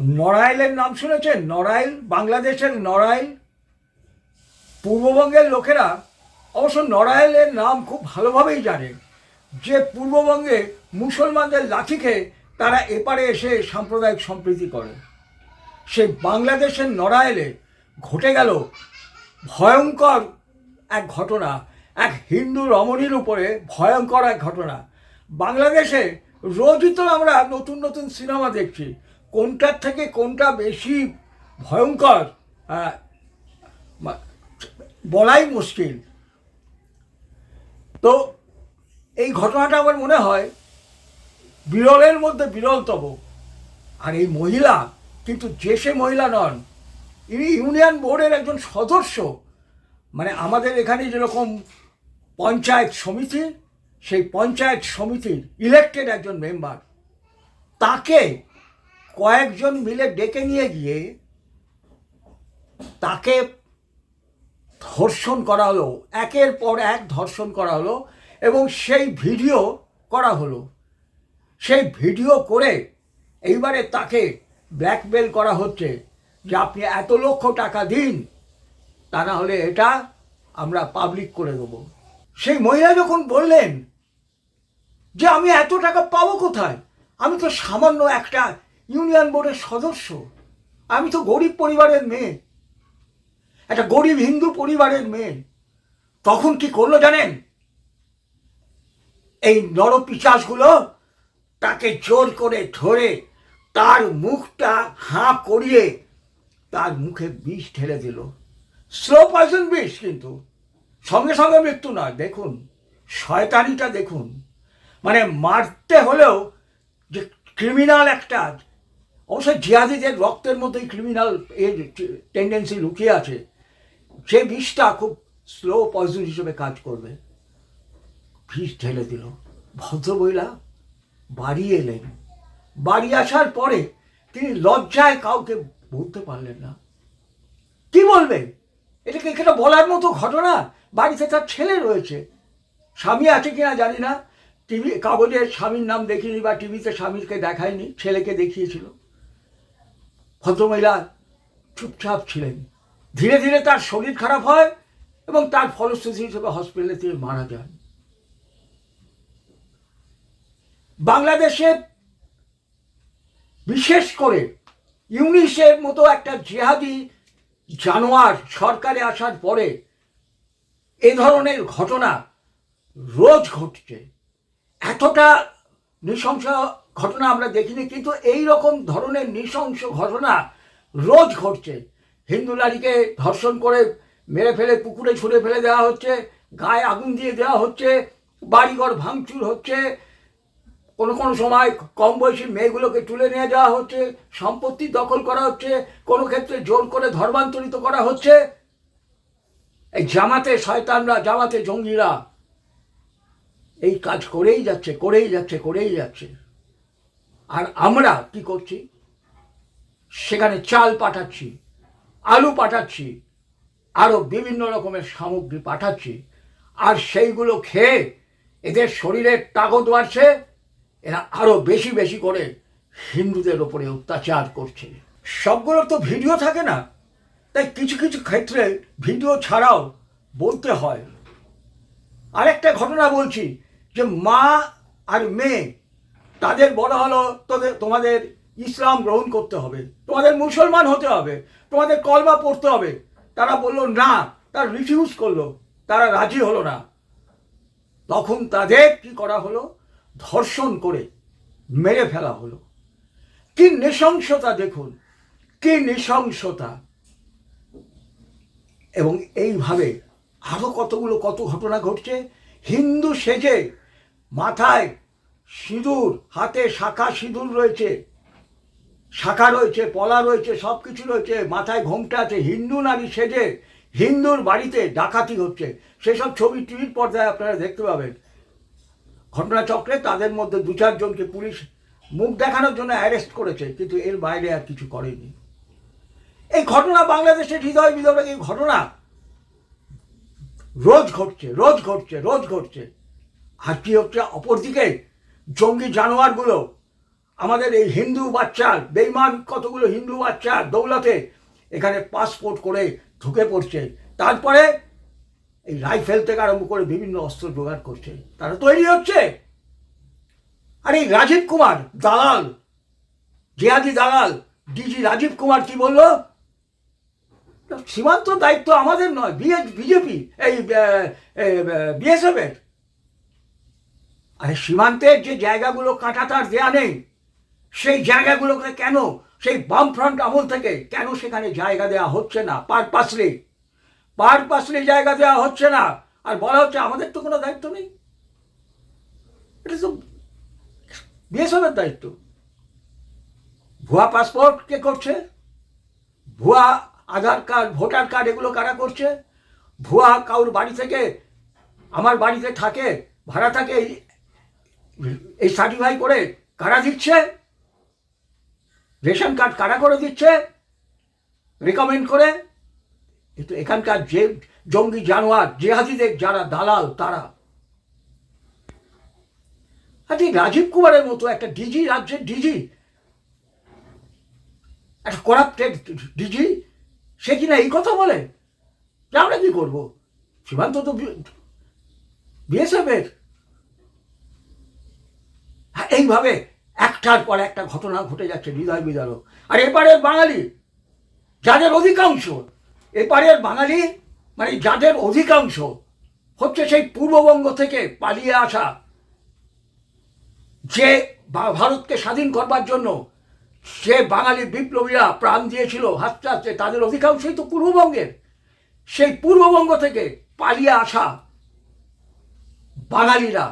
নড়াইলের নাম শুনেছেন? নড়াইল, বাংলাদেশের নড়াইল, পূর্ববঙ্গের লোকেরা অবশ্য নড়াইলের নাম খুব ভালোভাবেই জানে। যে পূর্ববঙ্গে মুসলমানদের লাঠি খেয়ে তারা এপারে এসে সাম্প্রদায়িক সম্প্রীতি করে। সেই বাংলাদেশের নড়াইলে ঘটে গেল ভয়ঙ্কর এক ঘটনা, এক হিন্দু রমণীর উপরে ভয়ঙ্কর এক ঘটনা। বাংলাদেশে রোজই তো আমরা নতুন নতুন সিনেমা দেখছি। কোনটার থেকে কোনটা বেশি ভয়ঙ্কর বলাই মুশকিল। তো এই ঘটনাটা আমার মনে হয় বিরলের মধ্যে বিরলতম। আর এই মহিলা, কিন্তু যে সে মহিলা নন, ইনি ইউনিয়ন বোর্ডের একজন সদস্য। মানে আমাদের এখানে যেরকম পঞ্চায়েত সমিতি, সেই পঞ্চায়েত সমিতির ইলেক্টেড একজন মেম্বার তাকে কয়েকজন মিলে ডেকে নিয়ে গিয়ে তাকে ধর্ষণ করা হলো। একের পর এক ধর্ষণ করা হলো এবং সেই ভিডিও করা হলো। সেই ভিডিও করে এইবারে তাকে ব্ল্যাকমেল করা হচ্ছে যে আপনি এত লক্ষ টাকা দিন, তা না হলে এটা আমরা পাবলিক করে দেবো। সেই মহিলা যখন বললেন যে আমি এত টাকা পাবো কোথায়? আমি তো সামান্য একটা ইউনিয়ন বোর্ডের সদস্য। আমি তো গরিব পরিবারের মেয়ে। একটা গরিব হিন্দু পরিবারের মেয়ে। তখন কি করল জানেন? এই নরপিচাসগুলো তাকে জোর করে ধরে তার মুখটা হাঁ করিয়ে তার মুখে বিষ ঢেলে দিল। স্লো পয়জন বিষ কিন্তু। সঙ্গে সঙ্গে মৃত্যু নয়। দেখুন, শয়তানিটা দেখুন। মানে মারতে হলেও যে ক্রিমিনাল একটা অবশ্যই জিহাদিদের রক্তের মধ্যেই ক্রিমিনাল এর টেন্ডেন্সি লুকিয়ে আছে যে বিষটা খুব স্লো পয়জন হিসেবে কাজ করবে। বিষ ঢেলে দিল। ভদ্রমহিলা বাড়ি এলেন। বাড়ি আসার পরে তিনি লজ্জায় কাউকে বলতে পারলেন না। কি বলবে এটাকে এখানে বলার মতো ঘটনা? বাড়িতে তার ছেলে রয়েছে। স্বামী আছে কিনা জানি না। টিভি, কাগজে স্বামীর নাম দেখিনি বা টিভিতে স্বামীকে দেখায়নি, ছেলেকে দেখিয়েছিল। ভদ্রমহিলা চুপচাপ ছিলেন। ধীরে ধীরে তার শরীর খারাপ হয় এবং তার ফলশ্রুতি হিসেবে হসপিটালে তিনি মারা যান। বাংলাদেশে বিশেষ করে ইউনিসের মতো একটা জেহাদি জানোয়ার সরকারে আসার পরে এ ধরনের ঘটনা রোজ ঘটছে। এতটা নৃশংস ঘটনা আমরা দেখিনি, কিন্তু এই রকম ধরনের নৃশংস ঘটনা রোজ ঘটছে। হিন্দু নারীকে ধর্ষণ করে মেরে ফেলে, পুকুরে ছুঁড়ে ফেলে দেওয়া হচ্ছে, গায়ে আগুন দিয়ে দেওয়া হচ্ছে, বাড়িঘর ভাঙচুর হচ্ছে, কোনো কোনো সময় কম বয়সী মেয়েগুলোকে তুলে নিয়ে যাওয়া হচ্ছে, সম্পত্তি দখল করা হচ্ছে, কোনো ক্ষেত্রে জোর করে ধর্মান্তরিত করা হচ্ছে। এই জামাতে শয়তানরা, জামাতে জঙ্গিরা এই কাজ করেই যাচ্ছে করেই যাচ্ছে করেই যাচ্ছে। আর আমরা কি করছি? সেখানে চাল পাঠাচ্ছি, আলু পাঠাচ্ছি আরও বিভিন্ন রকমের সামগ্রী পাঠাচ্ছি। আর সেইগুলো খেয়ে এদের শরীরের তাগত বাড়ছে, এরা আরও বেশি বেশি করে হিন্দুদের ওপরে অত্যাচার করছে। সবগুলোর তো ভিডিও থাকে না, তাই কিছু কিছু ক্ষেত্রে ভিডিও ছাড়াও বলতে হয়। আরেকটা ঘটনা বলছি যে মা আর মেয়ে, তাদের বলা হলো তোদের, তোমাদের ইসলাম গ্রহণ করতে হবে। তোমাদের মুসলমান হতে হবে। তোমাদের কলমা পড়তে হবে। তারা বলল, না। তারা রিফিউজ করল। তারা রাজি হলো না। তখন তাদের কি করা হলো? ধর্ষণ করে মেরে ফেলা হলো। কি নৃশংসতা দেখুন, কি নৃশংসতা। এবং এইভাবে আরও কতগুলো, কত ঘটনা ঘটছে? হিন্দু সেজে মাথায় সিঁদুর, হাতে শাখা সিঁদুর রয়েছে, শাখা রয়েছে, পলা রয়েছে সব কিছু রয়েছে, মাথায় ঘোমটা আছে, হিন্দু নারী সেজে হিন্দুর বাড়িতে ডাকাতি হচ্ছে। সেসব ছবি টিভির পর্দায় আপনারা দেখতে পাবেন। ঘটনাচক্রে তাদের মধ্যে দু চারজনকে পুলিশ মুখ দেখানোর জন্য অ্যারেস্ট করেছে, কিন্তু এর বাইরে আর কিছু করেনি। এই ঘটনা বাংলাদেশের হৃদয় বিদরে এই ঘটনা রোজ ঘটছে রোজ ঘটছে রোজ ঘটছে। আর কি হচ্ছে? অপরদিকে জঙ্গি জানোয়ারগুলো, আমাদের এই হিন্দু বাচ্চার বেইমান কতগুলো হিন্দু বাচ্চা দৌলতে এখানে পাসপোর্ট করে ঢুকে পড়ছে। তারপরে এই রাইফেল থেকে আরম্ভ করে বিভিন্ন অস্ত্র জোগাড় করছে। তারা তৈরি হচ্ছে। আর এই রাজীব কুমার, দালাল, জেহাদি দালাল, ডিজি রাজীব কুমার কি বলল? সীমান্ত দায়িত্ব আমাদের নয় বিজেপি, এই বিএসএফের। আরে সীমান্তের যে জায়গাগুলো কাঁটা তার দেয়া নেই, সেই জায়গাগুলোকে কেন, সেই বামফ্রন্ট আমল থেকে কেন সেখানে জায়গা দেওয়া হচ্ছে না? পারপাসলি পারপাসলি জায়গা দেওয়া হচ্ছে না, আর বলা হচ্ছে আমাদের তো কোনো দায়িত্ব নেই। এটা তো বিএসএফের দায়িত্ব। ভুয়া পাসপোর্ট কে করছে? ভুয়া আধার কার্ড, ভোটার কার্ড এগুলো কারা করছে? ভুয়া কাউর বাড়ি থেকে, আমার বাড়িতে থাকে, ভাড়া থাকে, এই- সার্টিফাই করে কারা দিচ্ছে? রেশন কার্ড কারা করে দিচ্ছে? রেকমেন্ড করে? কিন্তু এখানকার যে জঙ্গি জানোয়ার, জেহাদিদের যারা দালাল, তারা। আজ এই রাজীব কুমারের মতো একটা ডিজি, রাজ্যের ডিজি। একটা করাপ্টেড ডিজি। সে কিনা এই কথা বলে? আমরা কি করব? সীমান্ত তো বিএসএফের। হ্যাঁ, এইভাবে একটার পর একটা ঘটনা ঘটে যাচ্ছে হৃদয় বিদারক। আর এপারের বাঙালি যাদের অধিকাংশ এপারের বাঙালি মানে যাদের অধিকাংশ হচ্ছে সেই পূর্ববঙ্গ থেকে পালিয়ে আসা যে ভারতকে স্বাধীন করবার জন্য সে বাঙালি বিপ্লবীরা প্রাণ দিয়েছিল হাসতে হাসতে তাদের অধিকাংশই তো পূর্ববঙ্গের। সেই পূর্ববঙ্গ থেকে পালিয়ে আসা বাঙালিরা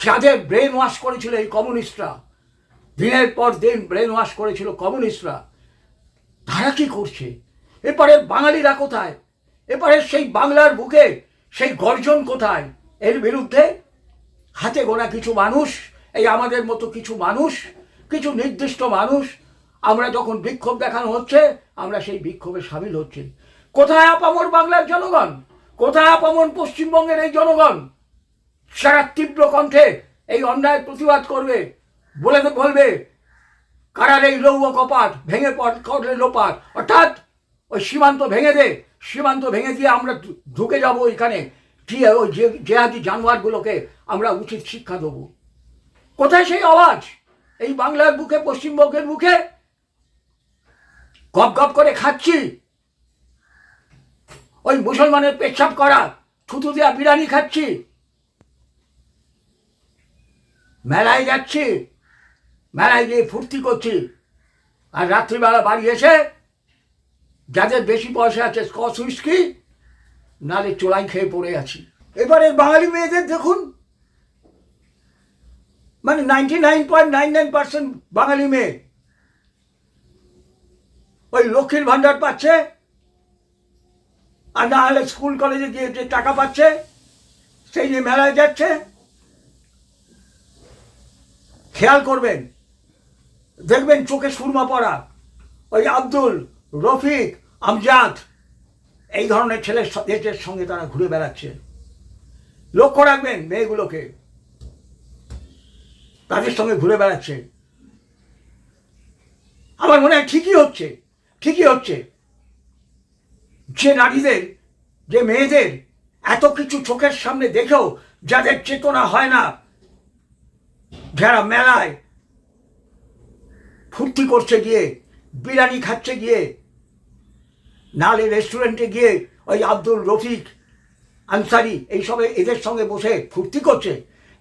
যাদের ব্রেন ওয়াশ করেছিল এই কমিউনিস্টরা, দিনের পর দিন ব্রেন ওয়াশ করেছিল কমিউনিস্টরা, তারা কি করছে? এপারের বাঙালিরা কোথায়? এপারের সেই বাংলার বুকে সেই গর্জন কোথায়? এর বিরুদ্ধে হাতে গোনা কিছু মানুষ, এই আমাদের মতো কিছু মানুষ কিছু নির্দিষ্ট মানুষ, আমরা যখন বিক্ষোভ দেখানো হচ্ছে, আমরা সেই বিক্ষোভে সামিল হচ্ছি। কোথায় আপামর বাংলার জনগণ? কোথায় আপামর পশ্চিমবঙ্গের এই জনগণ? সারা তীব্র কণ্ঠে এই অন্যায় প্রতিবাদ করবে, বলে বলবে, কারার এই লৌহ কপাট ভেঙে পড় করলে লোপাট। অর্থাৎ ওই সীমান্ত ভেঙে দে, সীমান্ত ভেঙে দিয়ে আমরা ঢুকে যাব ওইখানে কি ওই যে জেহাদি জানোয়ারগুলোকে আমরা উচিত শিক্ষা দেবো। কোথায় সেই আওয়াজ? এই বাংলার বুকে, পশ্চিমবঙ্গের বুকে গপ গপ করে খাচ্ছি। ওই মুসলমানের পেচ্ছাপ করা, থুতু দেওয়া বিরিয়ানি খাচ্ছি। মেলায় যাচ্ছি, মেলায় গিয়ে ফুর্তি করছি। আর রাত্রিবেলা বাড়ি এসে যাদের বেশি পয়সা আছে, স্কচ হুইস্কি, নালে চোলাই খেয়ে পড়ে আছি। এবারে বাঙালি মেয়েদের দেখুন মানে ninety nine point nine nine percent বাঙালি মেয়ে। ওই লক্ষ্মীর ভাণ্ডার পাচ্ছে, আর না হলে স্কুল কলেজে গিয়ে যে টাকা পাচ্ছে, সেই নিয়ে মেলায় যাচ্ছে। খেয়াল করবেন, দেখবেন চোখে সুরমা পড়া। ওই আব্দুল, রফিক, আমজাদ, এই ধরনের ছেলের দেশের সঙ্গে তারা ঘুরে বেড়াচ্ছে। লক্ষ্য রাখবেন মেয়েগুলোকে। তাদের সঙ্গে ঘুরে বেড়াচ্ছে। আমার মনে হয় ঠিকই হচ্ছে ঠিকই হচ্ছে। যে নারীদের, যে মেয়েদের এত কিছু চোখের সামনে দেখেও যাদের চেতনা হয় না, যারা মেলায় ফুর্তি করছে গিয়ে, বিরিয়ানি খাচ্ছে গিয়ে নালে রেস্টুরেন্টে গিয়ে ওই আব্দুল রফিক, আনসারি, এইসবে এদের সঙ্গে বসে ফুর্তি করছে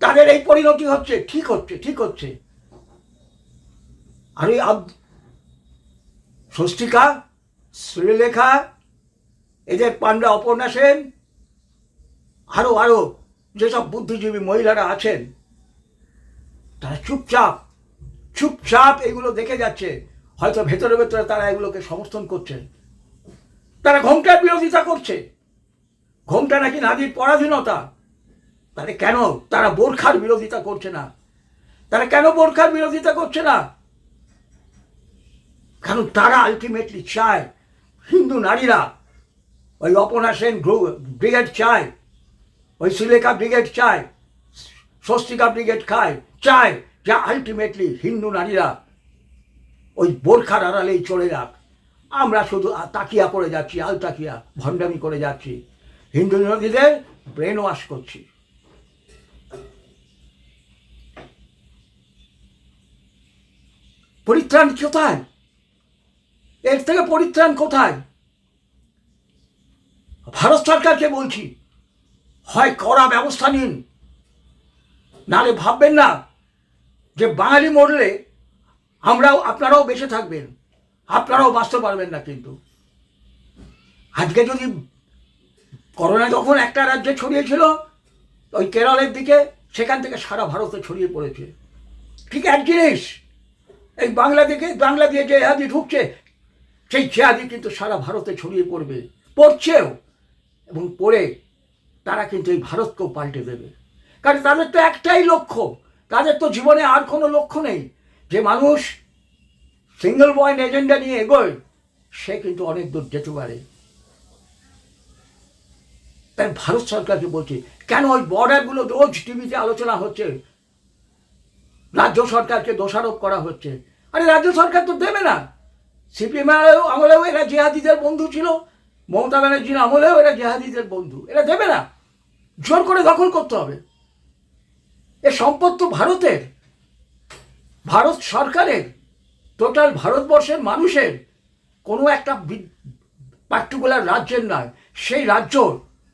তাদের এই পরিণতি হচ্ছে, ঠিক হচ্ছে ঠিক হচ্ছে। আর আব স্বস্তিকা, শ্রীলেখা, এদের পান্ডা অপর্ণা সেন আরও আরও যেসব বুদ্ধিজীবী মহিলারা আছেন, তারা চুপচাপ চুপচাপ এগুলো দেখে যাচ্ছে। হয়তো ভেতরে ভেতরে তারা এগুলোকে সমর্থন করছে। তারা ঘোমটার বিরোধিতা করছে। ঘোমটা নাকি নারীর পরাধীনতা। তাহলে কেন? তারা বোরখার বিরোধিতা করছে না। তারা কেন বোরখার বিরোধিতা করছে না? কারণ তারা আলটিমেটলি চায় হিন্দু নারীরা, ওই অপনা সেন ব্রিগেড চায়, ওই শ্রীলেখা ব্রিগেড চায়, স্বস্তিকা ব্রিগেড খায়, চায় যে আলটিমেটলি হিন্দু নারীরা ওই বোরখার আড়ালেই চলে যাক। আমরা শুধু তাকিয়া পড়ে যাচ্ছি আল তাকিয়া ভণ্ডামি করে যাচ্ছি। হিন্দু নদীদের ব্রেন ওয়াশ করছি। পরিত্রাণ কোথায়? এর থেকে পরিত্রাণ কোথায়? ভারত সরকারকে বলছি, হয় কড়া ব্যবস্থা নিন। নালে ভাববেন না যে বাঙালি মরলে আমরাও, আপনারাও বেঁচে থাকবেন। আপনারাও বাঁচতে পারবেন না কিন্তু। আজকে যদি করোনা যখন একটা রাজ্যে ছড়িয়েছিল, ওই কেরলের দিকে, সেখান থেকে সারা ভারতে ছড়িয়ে পড়েছে। ঠিক এক জিনিস এই বাংলা দিকে, বাংলা দিয়ে যে জেহাদি ঢুকছে, সেই জেহাদি কিন্তু সারা ভারতে ছড়িয়ে পড়বে, পড়ছেও, এবং পড়ে তারা কিন্তু এই ভারতকেও পাল্টে দেবে। কারণ তাদের তো একটাই লক্ষ্য, তাদের তো জীবনে আর কোনো লক্ষ্য নেই, যে মানুষ সিঙ্গেল পয়েন্ট এজেন্ডা নিয়ে এগোয়, সে কিন্তু অনেক দূর যেতে পারে। তাই ভারত সরকারকে বলছি, কেন ওই বর্ডারগুলো রোজ টিভিতে আলোচনা হচ্ছে? রাজ্য সরকারকে দোষারোপ করা হচ্ছে। আরে রাজ্য সরকার তো দেবে না। সিপিএম আমলেও এরা জেহাদিদের বন্ধু ছিল। মমতা ব্যানার্জির আমলেও এরা জেহাদিদের বন্ধু। এরা দেবে না। জোর করে দখল করতে হবে। এ সম্পদ তো ভারতের। ভারত সরকারের। টোটাল ভারতবর্ষের মানুষের। কোনো একটা পার্টিকুলার রাজ্যের নয়। সেই রাজ্য,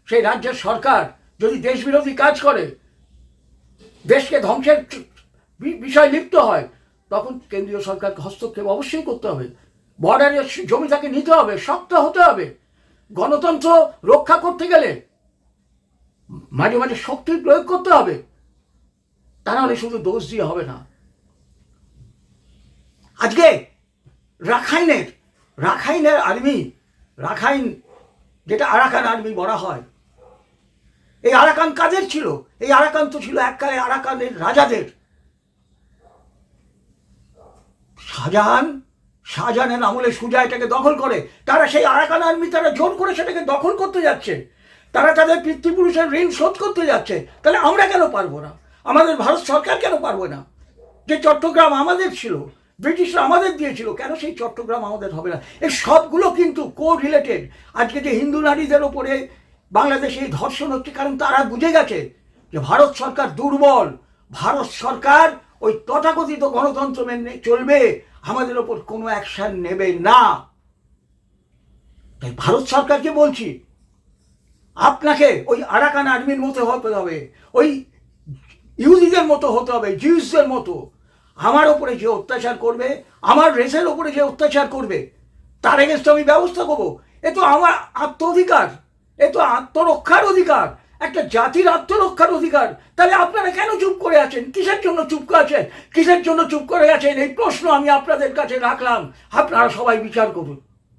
সেই রাজ্যের সরকার যদি দেশবিরোধী কাজ করে, দেশকে ধ্বংসের বিষয় লিপ্ত হয় তখন কেন্দ্রীয় সরকারকে হস্তক্ষেপ অবশ্যই করতে হবে। বর্ডারের জমি তাকে নিতে হবে, শক্ত হতে হবে। গণতন্ত্র রক্ষা করতে গেলে মাঝে মাঝে শক্তির প্রয়োগ করতে হবে। তা নাহলে শুধু দোষ দিয়ে হবে না। আজকে রাখাইনের রাখাইনের আর্মি রাখাইন যেটা আরাকান আর্মি বলা হয়, এই আরাকান কাদের ছিল? এই আরাকান তো ছিল এককালে আরাকানের রাজাদের। শাহজাহান? শাহজাহানের আমলে সুজা এটাকে দখল করে। তারা সেই আরাকান আর্মি তারা জোর করে সেটাকে দখল করতে যাচ্ছে। তারা তাদের পিতৃপুরুষের ঋণ শোধ করতে যাচ্ছে। তাহলে আমরা কেন পারব না? আমাদের ভারত সরকার কেন পারব না? যে চট্টগ্রাম আমাদের ছিল, ব্রিটিশরা আমাদের দিয়েছিল, কেন সেই চট্টগ্রাম আমাদের হবে না? এই সবগুলো কিন্তু কো রিলেটেড আজকে যে হিন্দু নারীদের ওপরে বাংলাদেশে এই ধর্ষণ হচ্ছে, কারণ তারা বুঝে গেছে যে ভারত সরকার দুর্বল। ভারত সরকার ওই তথাকথিত গণতন্ত্র মেনে চলবে, আমাদের ওপর কোনো অ্যাকশন নেবে না। তাই ভারত সরকারকে বলছি, আপনাকে ওই আরাকান আর্মির মতো হতে হবে, ওই ইহুদিদের মতো হতে হবে, জিউসদের মতো। আমার ওপরে যে অত্যাচার করবে, আমার রেসের ওপরে যে অত্যাচার করবে, তার এগেনস্ট আমি ব্যবস্থা করব। এ তো আমার আত্ম অধিকার এ তো আত্মরক্ষার অধিকার। একটা জাতির আত্মরক্ষার অধিকার। তাহলে আপনারা কেন চুপ করে আছেন? কিসের জন্য চুপ করে আছেন? কিসের জন্য চুপ করে আছেন? এই প্রশ্ন আমি আপনাদের কাছে রাখলাম। আপনারা সবাই বিচার করুন।